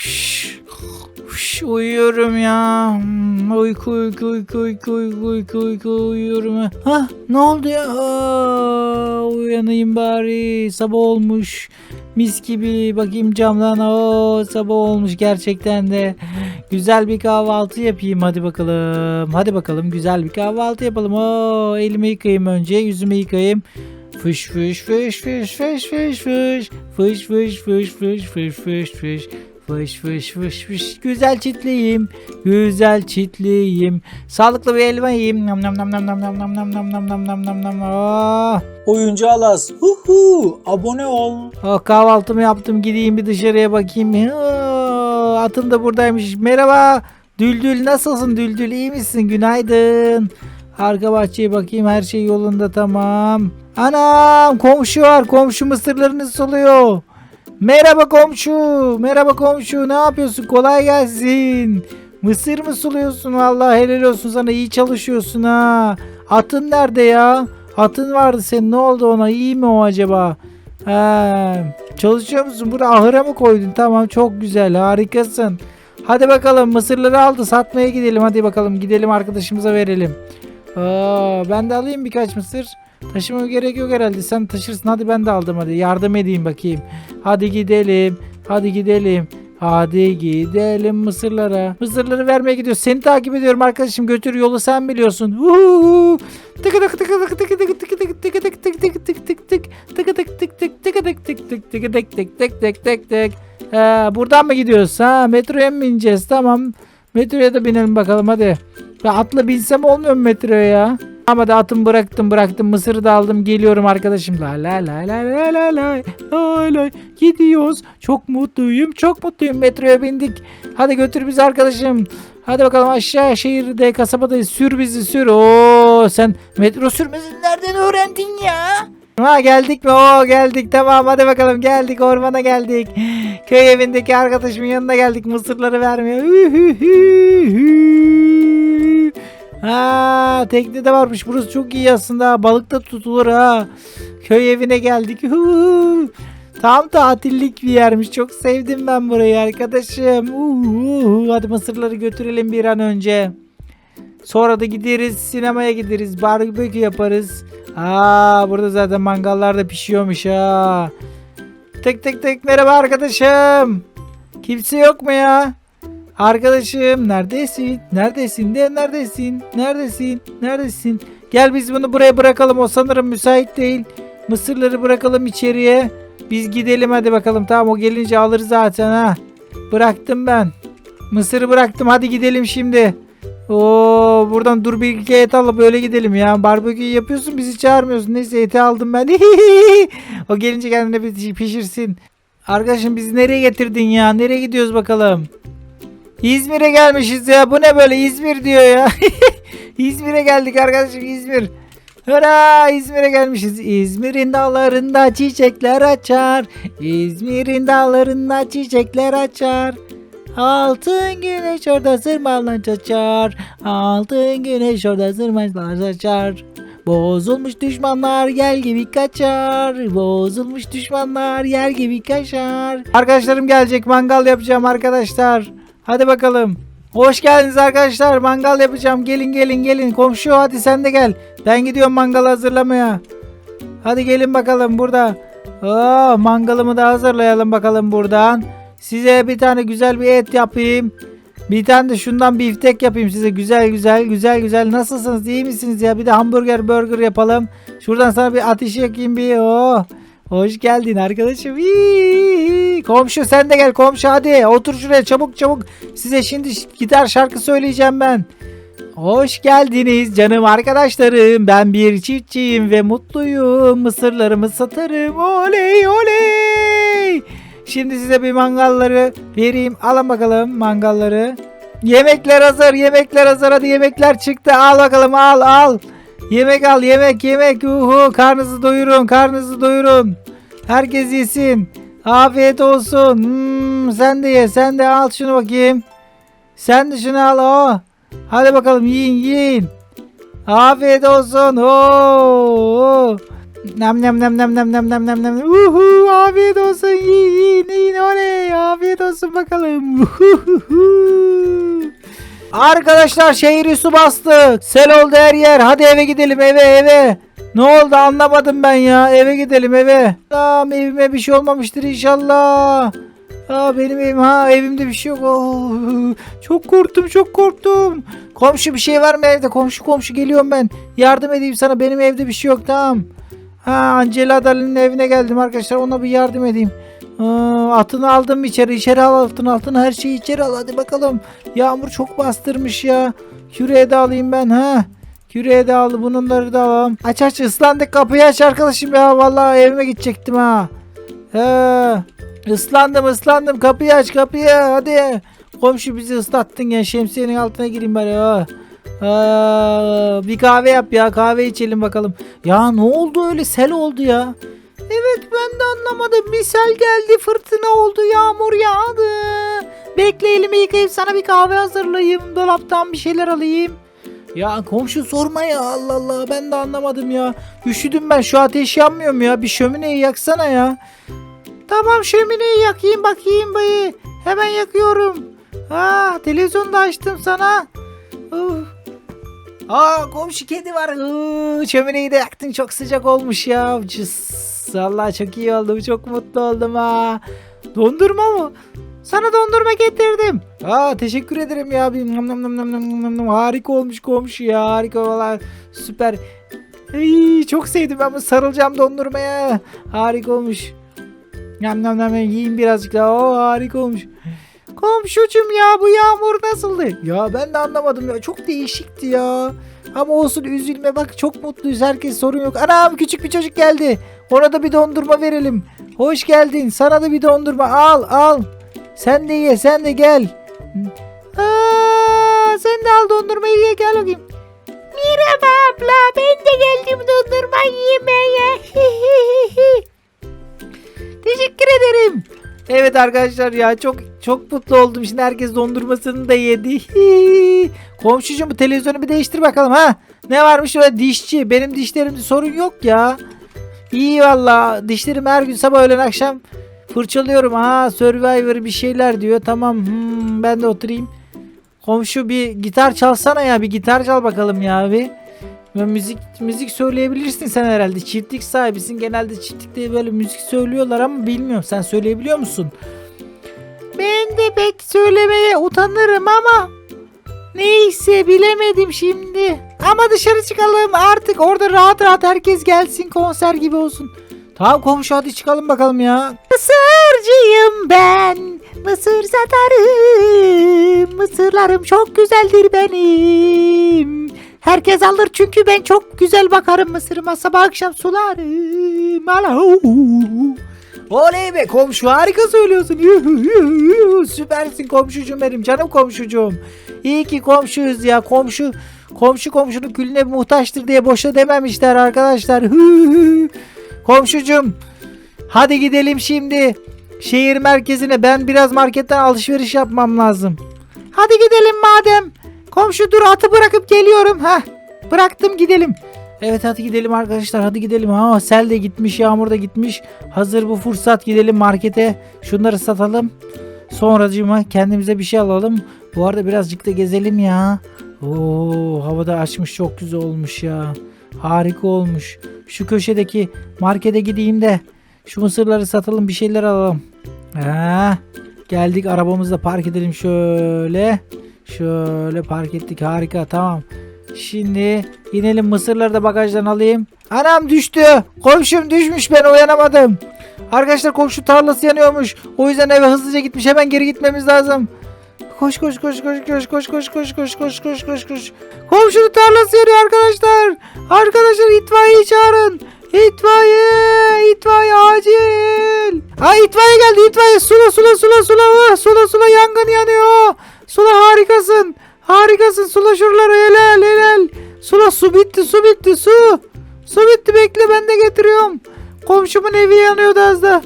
Huş, huş, uyuyorum ya. Hmm, Uyku uyku uyku uyku uyku uyku uyku uyuyorum. Hah ne oldu ya? Aa, uyanayım bari. Sabah olmuş. Mis gibi bakayım camdan. Oo, sabah olmuş gerçekten de. Güzel bir kahvaltı yapayım hadi bakalım. Hadi bakalım güzel bir kahvaltı yapalım. Oo, elimi yıkayayım önce. Yüzümü yıkayayım. Fış fış fış fış fış fış fış. Fış fış fış fış fış fış fış. Fış fış fış fış. Güzel çitleyeyim. Güzel çitleyeyim. Sağlıklı bir elma yiyeyim. Nam nam nam nam nam nam nam nam nam nam nam nam nam nam. Ah. Oyuncu Alas. Huhu. Abone ol. Oh, kahvaltımı yaptım gideyim bir dışarıya bakayım. Oh, atım da buradaymış. Merhaba. Düldül nasılsın Düldül iyi misin? Günaydın. Arka bahçeye bakayım her şey yolunda tamam. Anam komşu var komşu mısırlarını suluyor. Merhaba komşu. Merhaba komşu ne yapıyorsun kolay gelsin. Mısır mı suluyorsun vallahi helal olsun sana iyi çalışıyorsun ha. Atın nerede ya? Atın vardı senin ne oldu ona iyi mi o acaba? He, çalışıyor musun? Burada ahıra mı koydun? Tamam çok güzel harikasın. Hadi bakalım mısırları aldı satmaya gidelim. Hadi bakalım gidelim arkadaşımıza verelim. Aa, ben de alayım birkaç mısır. Taşımama gerek yok herhalde. Sen taşırsın. Hadi ben de aldım hadi. Yardım edeyim bakayım. Hadi gidelim. Hadi gidelim. Hadi gidelim mısırlara. Mısırları vermeye gidiyoruz. Seni takip ediyorum arkadaşım. Götür yolu sen biliyorsun. Huhu. Tıkı tıkı tıkı tıkı tıkı tıkı tıkı tıkı tıkı tıkı tıkı tıkı tık tık tık. Tıkı tık tık tık tıkı tık tık tık tıkı tık tık tık tık tık tık. Buradan mı gidiyoruz? Ha, metroya mı bineceğiz? Tamam. Metroya da binelim bakalım hadi. Ben atla binsem olmuyor mu metroya ya? Ama da atımı bıraktım bıraktım mısırı da aldım geliyorum arkadaşım. La la la la la la la la la gidiyoruz. Çok mutluyum çok mutluyum metroya bindik. Hadi götür bizi arkadaşım. Hadi bakalım aşağı şehirde kasabadayız sür bizi sür. Oo sen metro sürmesini nereden öğrendin ya? Ha geldik mi? Oo geldik tamam hadi bakalım geldik ormana geldik. Köy evindeki arkadaşımın yanına geldik mısırları vermeye. Ha tekne de varmış burası çok iyi aslında balık da tutulur ha. Köy evine geldik. Huu. Tam tatillik bir yermiş çok sevdim ben burayı arkadaşım. Uhu. Hadi mısırları götürelim bir an önce. Sonra da gideriz sinemaya gideriz barbekü yaparız. Aa burada zaten mangallar da pişiyormuş ha. Tık tık tık merhaba arkadaşım. Kimse yok mu ya? Arkadaşım neredesin? Neredesin? De neredesin? Neredesin? Neredesin? Gel biz bunu buraya bırakalım. O sanırım müsait değil. Mısırları bırakalım içeriye. Biz gidelim hadi bakalım. Tamam o gelince alır zaten ha. Bıraktım ben. Mısırı bıraktım. Hadi gidelim şimdi. Oo buradan dur bir iki et alıp böyle gidelim ya. Barbekü yapıyorsun bizi çağırmıyorsun. Neyse eti aldım ben. o gelince kendine bir pişirsin. Arkadaşım bizi nereye getirdin ya? Nereye gidiyoruz bakalım? İzmir'e gelmişiz ya. Bu ne böyle İzmir diyor ya. İzmir'e geldik arkadaşım İzmir. Hurra İzmir'e gelmişiz. İzmir'in dağlarında çiçekler açar. İzmir'in dağlarında çiçekler açar. Altın güneş orada zırmalar açar. Altın güneş orada zırmalar açar. Bozulmuş düşmanlar yer gibi kaçar. Bozulmuş düşmanlar yer gibi kaçar. Arkadaşlarım gelecek mangal yapacağım arkadaşlar. Hadi bakalım. Hoş geldiniz arkadaşlar. Mangal yapacağım. Gelin gelin gelin. Komşu hadi sen de gel. Ben gidiyorum mangal hazırlamaya. Hadi gelin bakalım burada. Oh, mangalımı da hazırlayalım bakalım buradan. Size bir tane güzel bir et yapayım. Bir tane de şundan biftek yapayım size. Güzel güzel güzel güzel. Nasılsınız? İyi misiniz ya? Bir de hamburger burger yapalım. Şuradan sana bir ateş yakayım bir. Oh. Hoş geldin arkadaşım. Komşu sen de gel komşu hadi. Otur şuraya çabuk çabuk. Size şimdi gitar şarkı söyleyeceğim ben. Hoş geldiniz canım arkadaşlarım. Ben bir çiftçiyim ve mutluyum. Mısırlarımı satarım. Oley oley. Şimdi size bir mangalları vereyim. Alın bakalım mangalları. Yemekler hazır. Yemekler hazır. Hadi yemekler çıktı. Al bakalım al al. Yemek al yemek yemek. Uhu karnınızı doyurun karnınızı doyurun. Herkes yesin. Afiyet olsun. Hmm, sen de ye sen de al şunu bakayım. Sen de şunu al o. Hadi bakalım yiyin yiyin. Afiyet olsun. Oo. Nam nam nam nam nam nam nam nam nam. Uhu, afiyet olsun. Yiyin yiyin oley. Afiyet olsun bakalım. Uhuhu. Arkadaşlar şehri su bastı. Sel oldu her yer. Hadi eve gidelim eve eve. Ne oldu anlamadım ben ya. Eve gidelim eve. Tamam evime bir şey olmamıştır inşallah. Aa, benim evim ha evimde bir şey yok. Oo, çok korktum çok korktum. Komşu bir şey var mı evde? Komşu komşu geliyorum ben. Yardım edeyim sana benim evde bir şey yok tamam. Ha Angela Adalin'in evine geldim arkadaşlar ona bir yardım edeyim. Aa, atını aldım içeri içeri al altını altını her şeyi içeri al hadi bakalım. Yağmur çok bastırmış ya. Küreği de alayım ben ha. Küreği de al bunları da alalım. Aç aç ıslandık kapıyı aç arkadaşım ya. Vallahi evime gidecektim ha. He. Islandım ıslandım kapıyı aç kapıyı hadi. Komşu bizi ıslattın ya şemsiyenin altına gireyim bari ha. Bir kahve yap ya kahve içelim bakalım. Ya ne oldu öyle sel oldu ya. Evet ben de anlamadım. Misal geldi fırtına oldu yağmur yağdı. Bekle elimi yıkayıp sana bir kahve hazırlayayım. Dolaptan bir şeyler alayım. Ya komşu sorma ya Allah Allah ben de anlamadım ya. Üşüdüm ben şu ateş yanmıyor mu ya? Bir şömineyi yaksana ya. Tamam şömineyi yakayım bakayım bayı. Hemen yakıyorum. Ha televizyonu da açtım sana. Uf. Aa komşu kedi var. Iı, şömineyi de yaktın çok sıcak olmuş ya. Cıs. Vallahi çok iyi oldu. Çok mutlu oldum ha. Dondurma mı? Sana dondurma getirdim. Aa teşekkür ederim ya. Nam nam nam nam nam nam nam. Harika olmuş komşu ya. Harika valla. Süper. Ay, çok sevdim ben bunu sarılacağım dondurmaya. Harika olmuş. Nam nam nam yiyeyim birazcık daha. Oo, harika olmuş. Komşucum ya bu yağmur nasıldı? Ya ben de anlamadım ya. Çok değişikti ya. Ama olsun üzülme bak çok mutluyuz. Herkes sorun yok. Anam küçük bir çocuk geldi. Ona da bir dondurma verelim. Hoş geldin. Sana da bir dondurma. Al al. Sen de ye sen de gel. Aa, sen de al dondurmayı ye gel bakayım. Merhaba abla ben de geldim dondurma yemeye. Teşekkür ederim. Evet arkadaşlar ya çok çok mutlu oldum. Şimdi herkes dondurmasını da yedi. Komşucuğum bu televizyonu bir değiştir bakalım ha. Ne varmış öyle dişçi. Benim dişlerimde sorun yok ya. İyi valla. Dişlerimi her gün sabah öğlen akşam fırçalıyorum. Ha Survivor bir şeyler diyor. Tamam hmm, ben de oturayım. Komşu bir gitar çalsana ya. Bir gitar çal bakalım ya bir. Ya müzik müzik söyleyebilirsin sen herhalde. Çiftlik sahibisin. Genelde çiftlikte böyle müzik söylüyorlar ama bilmiyorum. Sen söyleyebiliyor musun? Ben de pek söylemeye utanırım ama neyse bilemedim şimdi. Ama dışarı çıkalım artık orada rahat rahat herkes gelsin konser gibi olsun. Tamam komşu hadi çıkalım bakalım ya. Mısırcıyım ben. Mısır satarım. Mısırlarım çok güzeldir benim. Herkes alır çünkü ben çok güzel bakarım mısırıma sabah akşam sularım. Alahu. Oley be komşu harika söylüyorsun. Yuhu, yuhu, yuhu. Süpersin komşucuğum benim canım komşucuğum. İyi ki komşuyuz ya komşu. Komşu komşunun külüne muhtaçtır diye boşa dememişler arkadaşlar. Hı. Komşucuğum hadi gidelim şimdi. Şehir merkezine ben biraz marketten alışveriş yapmam lazım. Hadi gidelim madem. Komşu dur atı bırakıp geliyorum. ha. Bıraktım gidelim. Evet hadi gidelim arkadaşlar hadi gidelim. Ha sel de gitmiş yağmur da gitmiş. Hazır bu fırsat gidelim markete. Şunları satalım. Sonracığıma kendimize bir şey alalım. Bu arada birazcık da gezelim ya. Oo havada açmış çok güzel olmuş ya. Harika olmuş. Şu köşedeki markete gideyim de şu mısırları satalım bir şeyler alalım. Ha, geldik arabamızı da park edelim şöyle. Şöyle park ettik harika tamam. Şimdi inelim mısırları da bagajdan alayım. Anam düştü. Komşum düşmüş ben uyanamadım. Arkadaşlar komşu tarlası yanıyormuş. O yüzden eve hızlıca gitmiş. Hemen geri gitmemiz lazım. Koş koş koş koş koş koş koş koş koş koş koş koş koş. Komşunun tarlası yanıyor arkadaşlar. Arkadaşlar itfaiyeyi çağırın. İtfaiye, itfaiye acil. Ha itfaiye geldi itfaiye. Sula sula sula sula. Ah, Sula sula yangın yanıyor. Sula harikasın. Harikasın sula şuraları helal helal. Sula su bitti su bitti su. Su bitti bekle ben de getiriyorum. Komşumun evi yanıyordu az da.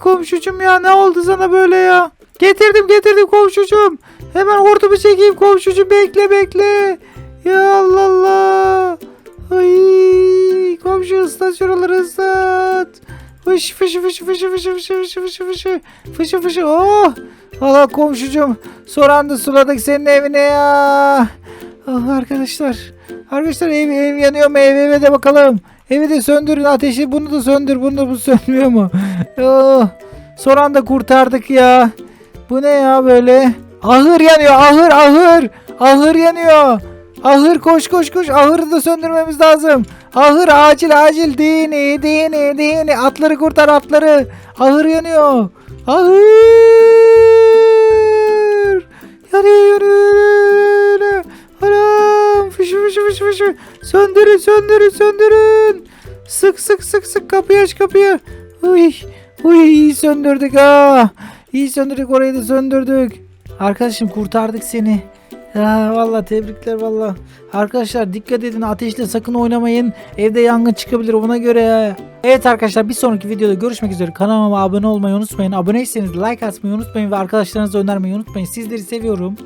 Komşucum ya ne oldu sana böyle ya? Getirdim getirdim komşucum. Hemen hortumu çekeyim komşucum bekle bekle. Ya Allah Allah. Ay komşu ıslat şuraları ıslat. Fış fış fış fış fış fış fış fış fış fış fış oh. Valla komşucum son anda suladık senin evine ya. Ah arkadaşlar. Arkadaşlar ev, ev yanıyor mu ev eve de bakalım. Evi de söndürün ateşi bunu da söndür bunu da bu sönmüyor mu? Oh, son anda kurtardık ya. Bu ne ya böyle? Ahır yanıyor ahır ahır. Ahır yanıyor. Ahır koş koş koş ahırı da söndürmemiz lazım. Ahır acil acil dini dini dini atları kurtar atları. Ahır yanıyor. Ahır. Yanıyor yanıyor. yanıyor. Anam fışı fışı fışı fışı. Söndürün söndürün söndürün. Sık sık sık sık kapıyı aç kapıyı. Uy, uy iyi söndürdük ha. İyi söndürdük orayı da söndürdük. Arkadaşım kurtardık seni. Ya valla tebrikler valla. Arkadaşlar dikkat edin ateşle sakın oynamayın. Evde yangın çıkabilir ona göre. Evet arkadaşlar bir sonraki videoda görüşmek üzere. Kanalıma abone olmayı unutmayın. Aboneyseniz like atmayı unutmayın ve arkadaşlarınıza önermeyi unutmayın. Sizleri seviyorum.